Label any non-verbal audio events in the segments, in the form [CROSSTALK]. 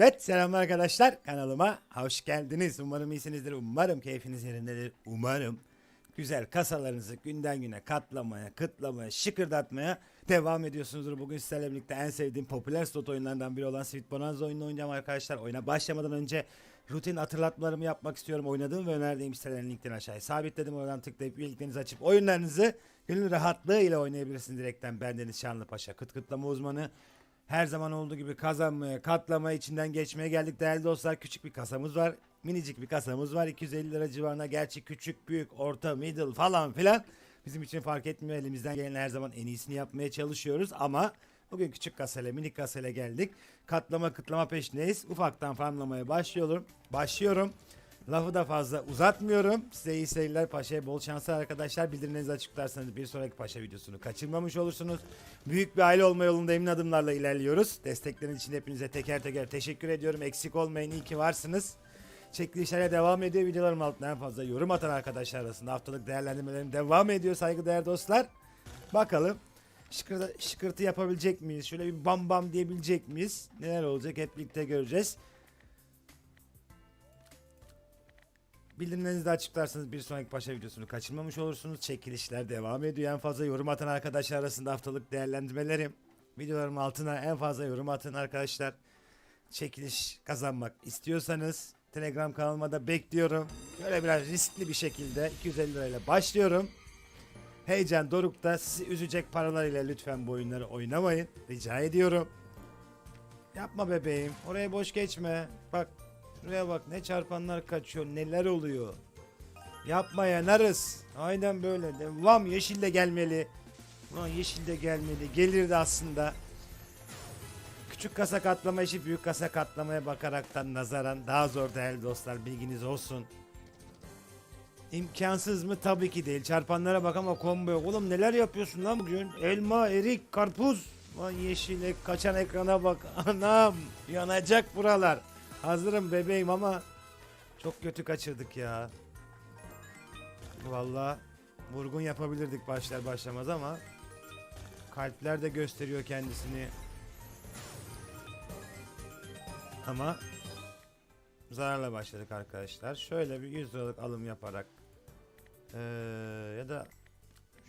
Evet selamlar arkadaşlar kanalıma hoş geldiniz. Umarım iyisinizdir. Umarım keyfiniz yerindedir. Umarım güzel kasalarınızı günden güne katlamaya, kıtlamaya, şıkırdatmaya devam ediyorsunuzdur. Bugün sizlerle birlikte en sevdiğim popüler slot oyunlarından biri olan Sweet Bonanza oyununu oynayacağım arkadaşlar. Oyuna başlamadan önce rutin hatırlatmalarımı yapmak istiyorum. Oynadığım ve önerdiğim sitelerin linklerini aşağıya sabitledim. Oradan tıklayıp üyeliklerinizi açıp oyunlarınızı gönül rahatlığı ile oynayabilirsiniz direkten. Bendeniz Şanlıpaşa kıt kıtlama uzmanı. Her zaman olduğu gibi kazanmaya, katlamaya, içinden geçmeye geldik değerli dostlar. Küçük bir kasamız var. Minicik bir kasamız var. 250 lira civarına. Gerçi küçük, büyük, orta, middle falan filan. Bizim için fark etmiyor. Elimizden gelen her zaman en iyisini yapmaya çalışıyoruz. Ama bugün küçük kasayla, minik kasayla geldik. Katlama, kıtlama peşindeyiz. Ufaktan farmlamaya başlıyorum. Başlıyorum. Lafı da fazla uzatmıyorum. Size iyi seyirler. Paşa'ya bol şanslar arkadaşlar. Bildirimlerinizi açıklarsanız bir sonraki Paşa videosunu kaçırmamış olursunuz. Büyük bir aile olma yolunda emin adımlarla ilerliyoruz. Destekleriniz için hepinize teker teker teşekkür ediyorum. Eksik olmayın. iyi ki varsınız. Çekilişlere devam ediyor. Videolarım altına en fazla yorum atan arkadaşlar arasında haftalık değerlendirmelerim devam ediyor saygıdeğer dostlar. Bakalım şıkırtı, şıkırtı yapabilecek miyiz? Şöyle bir bam bam diyebilecek miyiz? Neler olacak hep birlikte göreceğiz. Bildirimlerinizi de açıklarsanız bir sonraki paşa videosunu kaçırmamış olursunuz. Çekilişler devam ediyor. En fazla yorum atan arkadaşlar arasında haftalık değerlendirmelerim. Videolarım altına en fazla yorum atın arkadaşlar. Çekiliş kazanmak istiyorsanız Telegram kanalıma da bekliyorum. Böyle biraz riskli bir şekilde 250 lirayla başlıyorum. Heyecan dorukta sizi üzecek paralar ile lütfen bu oyunları oynamayın. Rica ediyorum. Yapma bebeğim. Oraya boş geçme. Bak Şuraya bak ne çarpanlar kaçıyor neler oluyor. Yapma yanarız. Aynen böyle. Devam yeşil de gelmeli. Ulan yeşil de gelmeli. Gelirdi aslında. Küçük kasa katlama işi büyük kasa katlamaya bakaraktan nazaran daha zor değerli dostlar bilginiz olsun. İmkansız mı? Tabii ki değil. Çarpanlara bak ama combo yok. Oğlum neler yapıyorsun lan bugün? Elma, erik, karpuz. Lan yeşil ek- kaçan ekrana bak. [LAUGHS] Anam yanacak buralar. Hazırım bebeğim ama çok kötü kaçırdık ya. Vallahi vurgun yapabilirdik başlar başlamaz ama kalpler de gösteriyor kendisini. Ama zararla başladık arkadaşlar. Şöyle bir 100 liralık alım yaparak eee, ya da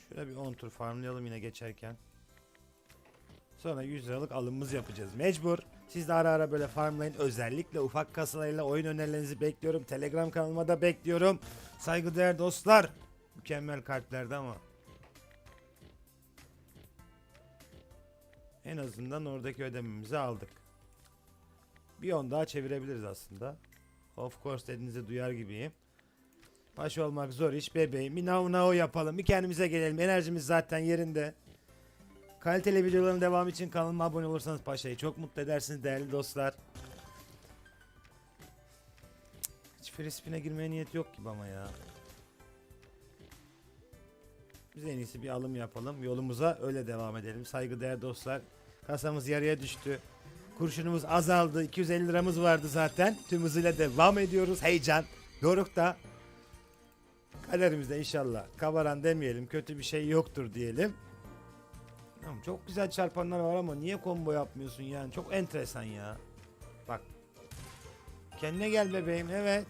şöyle bir 10 tur farmlayalım yine geçerken. Sonra 100 liralık alımımız yapacağız. Mecbur. Siz de ara ara böyle farmlayın. Özellikle ufak kasalarıyla oyun önerilerinizi bekliyorum. Telegram kanalıma da bekliyorum. Saygıdeğer dostlar. Mükemmel kalplerde ama. En azından oradaki ödememizi aldık. Bir on daha çevirebiliriz aslında. Of course dediğinizi duyar gibiyim. Baş olmak zor iş bebeğim. Bir now now yapalım. Bir kendimize gelelim. Enerjimiz zaten yerinde. Kaliteli videoların devamı için kanalıma abone olursanız paşayı çok mutlu edersiniz değerli dostlar. Hiç free girmeye niyet yok gibi ama ya. Biz en iyisi bir alım yapalım. Yolumuza öyle devam edelim. Saygıdeğer dostlar. Kasamız yarıya düştü. Kurşunumuz azaldı. 250 liramız vardı zaten. Tüm hızıyla devam ediyoruz. Heyecan. Yoruk da. Kaderimizde inşallah. Kabaran demeyelim. Kötü bir şey yoktur diyelim. Tamam, çok güzel çarpanlar var ama niye combo yapmıyorsun yani? Çok enteresan ya. Bak. Kendine gel bebeğim. Evet.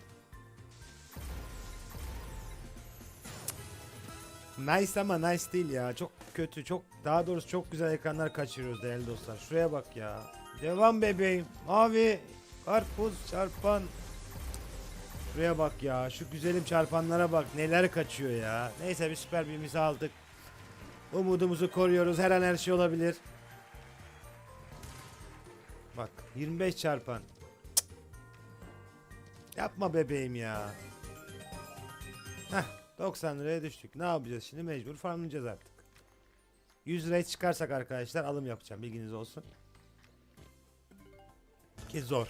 Nice ama nice değil ya. Çok kötü. Çok daha doğrusu çok güzel ekranlar kaçırıyoruz değerli dostlar. Şuraya bak ya. Devam bebeğim. Mavi. Karpuz çarpan. Şuraya bak ya. Şu güzelim çarpanlara bak. Neler kaçıyor ya. Neyse bir süper birimizi aldık. Umudumuzu koruyoruz. Her an her şey olabilir. Bak 25 çarpan. Cık. Yapma bebeğim ya. Heh 90 liraya düştük. Ne yapacağız şimdi? Mecbur farmlayacağız artık. 100 liraya çıkarsak arkadaşlar alım yapacağım. Bilginiz olsun. Ki zor.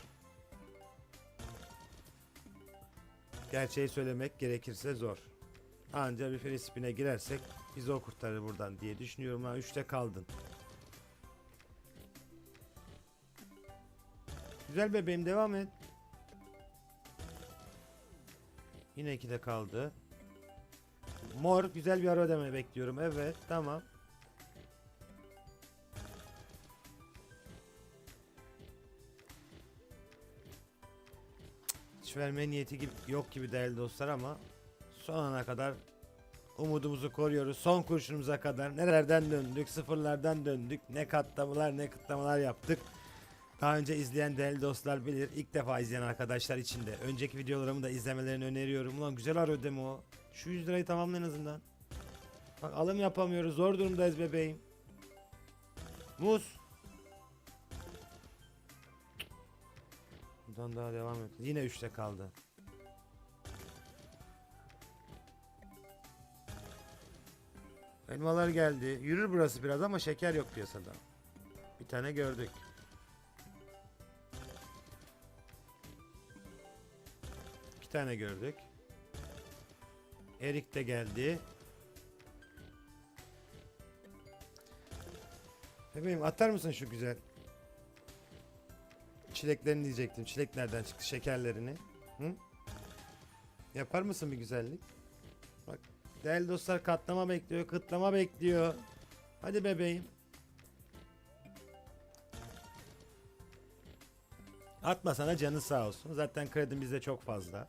Gerçeği söylemek gerekirse zor. Anca bir free spin'e girersek bizi o kurtarır buradan diye düşünüyorum. Ha 3'te kaldın. Güzel bebeğim devam et. Yine 2'de kaldı. Mor güzel bir ara ödeme bekliyorum. Evet tamam. Hiç verme niyeti gibi, yok gibi değerli dostlar ama son ana kadar umudumuzu koruyoruz. Son kurşunumuza kadar nelerden döndük, sıfırlardan döndük. Ne katlamalar ne kıtlamalar yaptık. Daha önce izleyen değerli dostlar bilir. İlk defa izleyen arkadaşlar için de. Önceki videolarımı da izlemelerini öneriyorum. Ulan güzel ar ödeme o. Şu 100 lirayı tamamla en azından. Bak alım yapamıyoruz. Zor durumdayız bebeğim. Muz. Buradan daha devam et. Yine 3'te kaldı. Elmalar geldi. Yürür burası biraz ama şeker yok piyasada. Bir tane gördük. İki tane gördük. Erik de geldi. Bebeğim atar mısın şu güzel? Çileklerini diyecektim. Çilek nereden çıktı? Şekerlerini. Hı? Yapar mısın bir güzellik? Değerli dostlar katlama bekliyor, kıtlama bekliyor. Hadi bebeğim. Atma sana canı sağ olsun. Zaten kredim bizde çok fazla.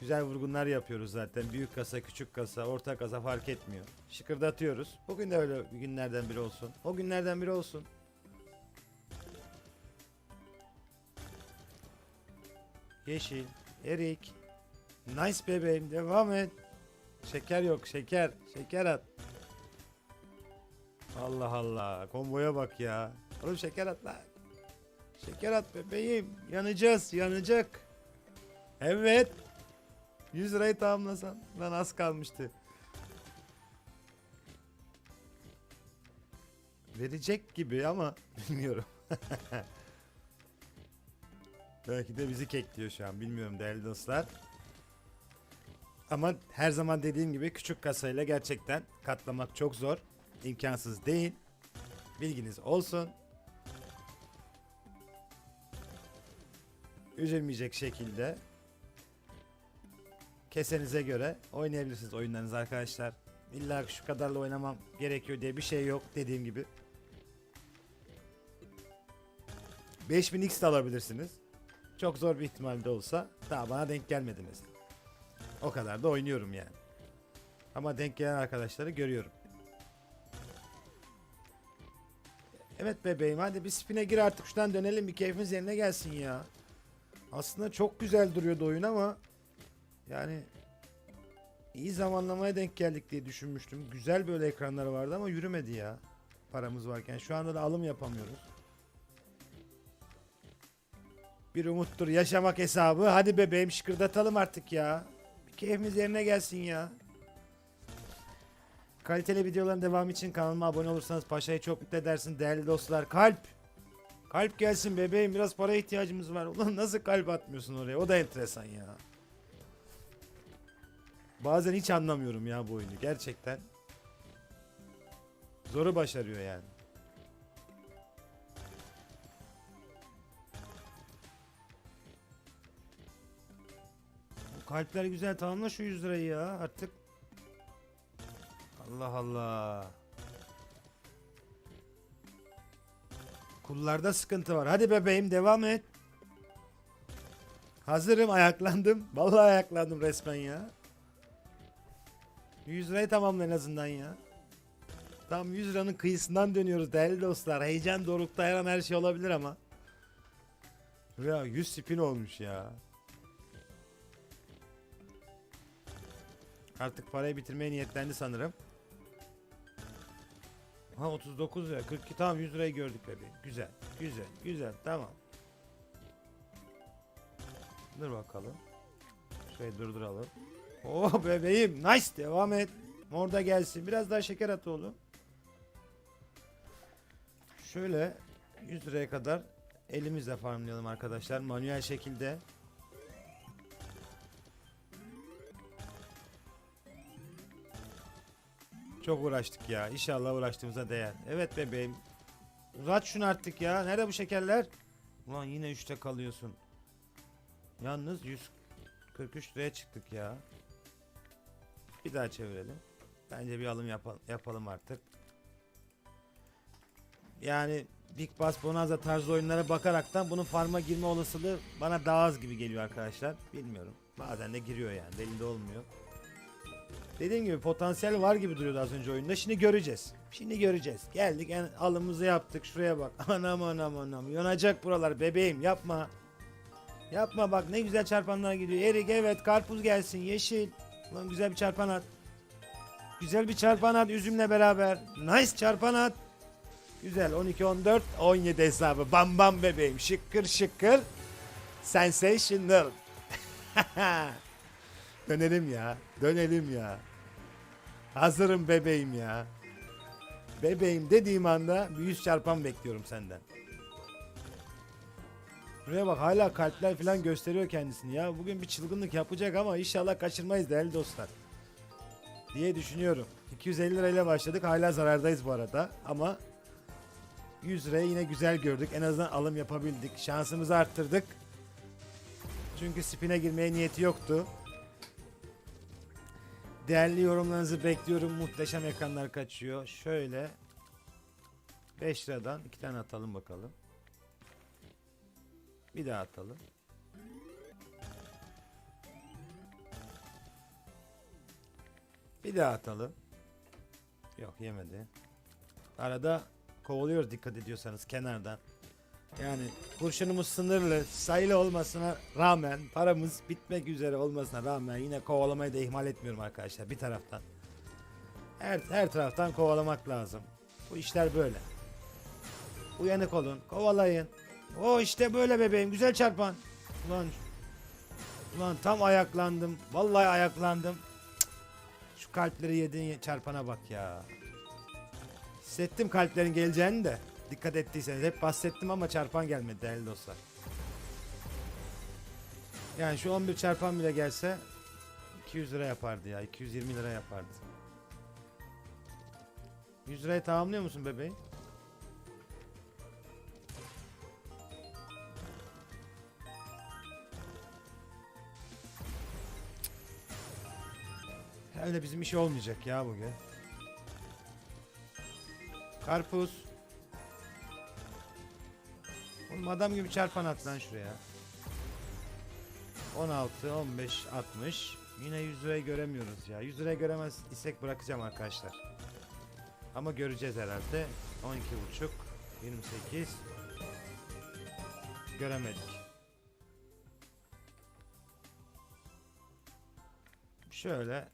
Güzel vurgunlar yapıyoruz zaten. Büyük kasa, küçük kasa, orta kasa fark etmiyor. Şıkırdatıyoruz. Bugün de öyle günlerden biri olsun. O günlerden biri olsun. Yeşil, erik. Nice bebeğim devam et. Şeker yok şeker. Şeker at. Allah Allah. Komboya bak ya. Oğlum şeker at lan. Şeker at bebeğim. Yanacağız yanacak. Evet. 100 lirayı tamamlasan. Lan az kalmıştı. Verecek gibi ama [LAUGHS] bilmiyorum. [LAUGHS] Belki de bizi kekliyor şu an. Bilmiyorum değerli dostlar. Ama her zaman dediğim gibi küçük kasayla gerçekten katlamak çok zor. İmkansız değil. Bilginiz olsun. Üzülmeyecek şekilde kesenize göre oynayabilirsiniz oyunlarınızı arkadaşlar. İlla şu kadarla oynamam gerekiyor diye bir şey yok dediğim gibi. 5000 X de alabilirsiniz. Çok zor bir ihtimalde olsa daha bana denk gelmedi mesela. O kadar da oynuyorum yani. Ama denk gelen arkadaşları görüyorum. Evet bebeğim hadi bir spine gir artık şuradan dönelim bir keyfimiz yerine gelsin ya. Aslında çok güzel duruyordu oyun ama yani iyi zamanlamaya denk geldik diye düşünmüştüm. Güzel böyle ekranları vardı ama yürümedi ya. Paramız varken şu anda da alım yapamıyoruz. Bir umuttur yaşamak hesabı. Hadi bebeğim şıkırdatalım artık ya. Keyfimiz yerine gelsin ya. Kaliteli videoların devamı için kanalıma abone olursanız paşayı çok mutlu edersin değerli dostlar. Kalp. Kalp gelsin bebeğim biraz para ihtiyacımız var. Ulan nasıl kalp atmıyorsun oraya? O da enteresan ya. Bazen hiç anlamıyorum ya bu oyunu gerçekten. Zoru başarıyor yani. Kalpler güzel tamamla şu 100 lirayı ya artık. Allah Allah. Kullarda sıkıntı var. Hadi bebeğim devam et. Hazırım ayaklandım. Vallahi ayaklandım resmen ya. 100 lirayı tamamla en azından ya. Tam 100 liranın kıyısından dönüyoruz değerli dostlar. Heyecan dorukta her an her şey olabilir ama. Ya 100 spin olmuş ya. Artık parayı bitirmeye niyetlendi sanırım. Ha 39 lira 42 tamam 100 lirayı gördük bebeğim. Güzel güzel güzel tamam. Dur bakalım. Şöyle durduralım. Oh [LAUGHS] bebeğim nice devam et. Orada gelsin. Biraz daha şeker at oğlum. Şöyle 100 liraya kadar elimizle farmlayalım arkadaşlar. Manuel şekilde. Çok uğraştık ya. İnşallah uğraştığımıza değer. Evet bebeğim. Uzat şunu artık ya. Nerede bu şekerler? Ulan yine 3'te kalıyorsun. Yalnız 143 liraya çıktık ya. Bir daha çevirelim. Bence bir alım yapalım, artık. Yani Big Bass Bonanza tarzı oyunlara bakaraktan bunun farma girme olasılığı bana daha az gibi geliyor arkadaşlar. Bilmiyorum. Bazen de giriyor yani. Belli de olmuyor. Dediğim gibi potansiyel var gibi duruyordu az önce oyunda. Şimdi göreceğiz. Şimdi göreceğiz. Geldik en alımızı yaptık. Şuraya bak. [LAUGHS] Anam anam anam. Yanacak buralar bebeğim yapma. Yapma bak ne güzel çarpanlar gidiyor. Erik evet karpuz gelsin yeşil. Ulan güzel bir çarpan at. Güzel bir çarpan at üzümle beraber. Nice çarpan at. Güzel 12 14 17 hesabı. Bam bam bebeğim. Şıkkır şıkkır. Sensational. [LAUGHS] Dönelim ya. Dönelim ya. Hazırım bebeğim ya. Bebeğim dediğim anda bir yüz çarpan bekliyorum senden. Buraya bak hala kalpler falan gösteriyor kendisini ya. Bugün bir çılgınlık yapacak ama inşallah kaçırmayız değerli dostlar. Diye düşünüyorum. 250 lirayla başladık. Hala zarardayız bu arada. Ama 100 liraya yine güzel gördük. En azından alım yapabildik. Şansımızı arttırdık. Çünkü spine girmeye niyeti yoktu. Değerli yorumlarınızı bekliyorum. Muhteşem ekranlar kaçıyor. Şöyle 5 liradan 2 tane atalım bakalım. Bir daha atalım. Bir daha atalım. Yok yemedi. Arada kovalıyoruz dikkat ediyorsanız kenardan. Yani kurşunumuz sınırlı, sayılı olmasına rağmen, paramız bitmek üzere olmasına rağmen yine kovalamayı da ihmal etmiyorum arkadaşlar bir taraftan. Her, her taraftan kovalamak lazım. Bu işler böyle. Uyanık olun, kovalayın. O işte böyle bebeğim, güzel çarpan. Ulan, ulan tam ayaklandım. Vallahi ayaklandım. Şu kalpleri yediğin çarpana bak ya. Hissettim kalplerin geleceğini de. Dikkat ettiyseniz hep bahsettim ama çarpan gelmedi değerli dostlar. Yani şu 11 çarpan bile gelse 200 lira yapardı ya. 220 lira yapardı. 100 liraya tamamlıyor musun bebeğim? Öyle bizim iş olmayacak ya bugün. Karpuz. Oğlum adam gibi çarpan at lan şuraya. 16, 15, 60. Yine 100 lirayı göremiyoruz ya. 100 liraya göremez isek bırakacağım arkadaşlar. Ama göreceğiz herhalde. 12 buçuk, 28. Göremedik. Şöyle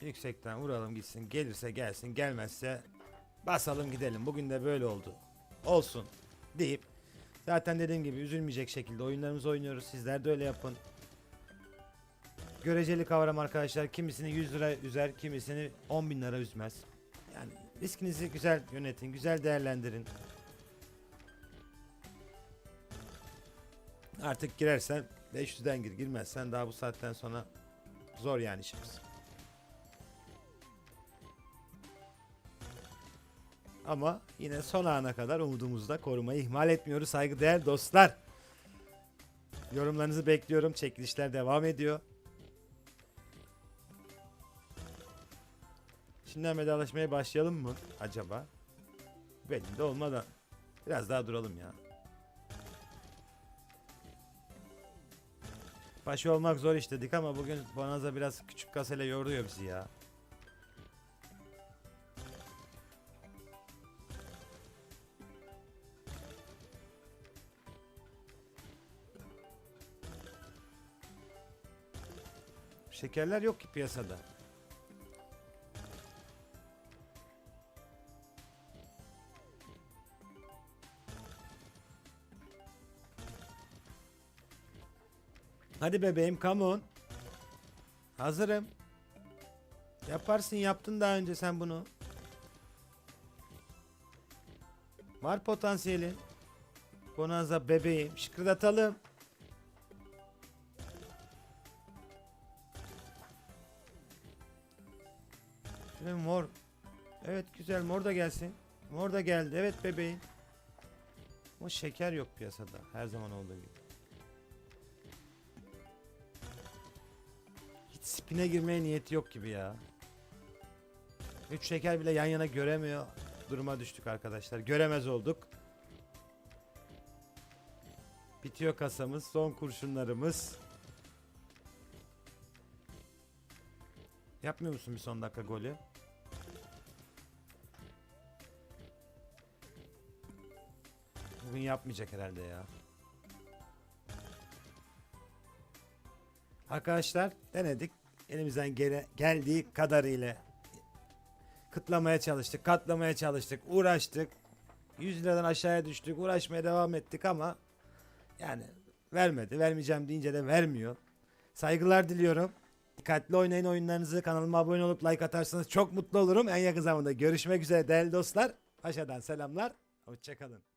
yüksekten vuralım gitsin. Gelirse gelsin, gelmezse basalım gidelim. Bugün de böyle oldu. Olsun deyip zaten dediğim gibi üzülmeyecek şekilde oyunlarımızı oynuyoruz. Sizler de öyle yapın. Göreceli kavram arkadaşlar. Kimisini 100 lira üzer, kimisini 10 bin lira üzmez. Yani riskinizi güzel yönetin, güzel değerlendirin. Artık girersen 500'den gir, girmezsen daha bu saatten sonra zor yani işimiz. Ama yine son ana kadar umudumuzu da korumayı ihmal etmiyoruz saygıdeğer dostlar. Yorumlarınızı bekliyorum. Çekilişler devam ediyor. Şimdiden vedalaşmaya başlayalım mı acaba? Belli de olmadan. Biraz daha duralım ya. Başı olmak zor işledik ama bugün Bonanza biraz küçük kasayla yoruyor bizi ya. Şekerler yok ki piyasada. Hadi bebeğim come on. Hazırım. Yaparsın yaptın daha önce sen bunu. Var potansiyelin. Bonanza bebeğim. Şıkırdatalım. Güzel mor da gelsin. Mor da geldi. Evet bebeğim. Ama şeker yok piyasada. Her zaman olduğu gibi. Hiç spine girmeye niyeti yok gibi ya. Üç şeker bile yan yana göremiyor. duruma düştük arkadaşlar. Göremez olduk. Bitiyor kasamız. Son kurşunlarımız. Yapmıyor musun bir son dakika golü? Bugün yapmayacak herhalde ya. Arkadaşlar denedik. Elimizden gele, geldiği kadarıyla kıtlamaya çalıştık, katlamaya çalıştık, uğraştık. 100 liradan aşağıya düştük, uğraşmaya devam ettik ama yani vermedi. Vermeyeceğim deyince de vermiyor. Saygılar diliyorum. Dikkatli oynayın oyunlarınızı. Kanalıma abone olup like atarsanız çok mutlu olurum. En yakın zamanda görüşmek üzere değerli dostlar. Paşa'dan selamlar. Hoşçakalın.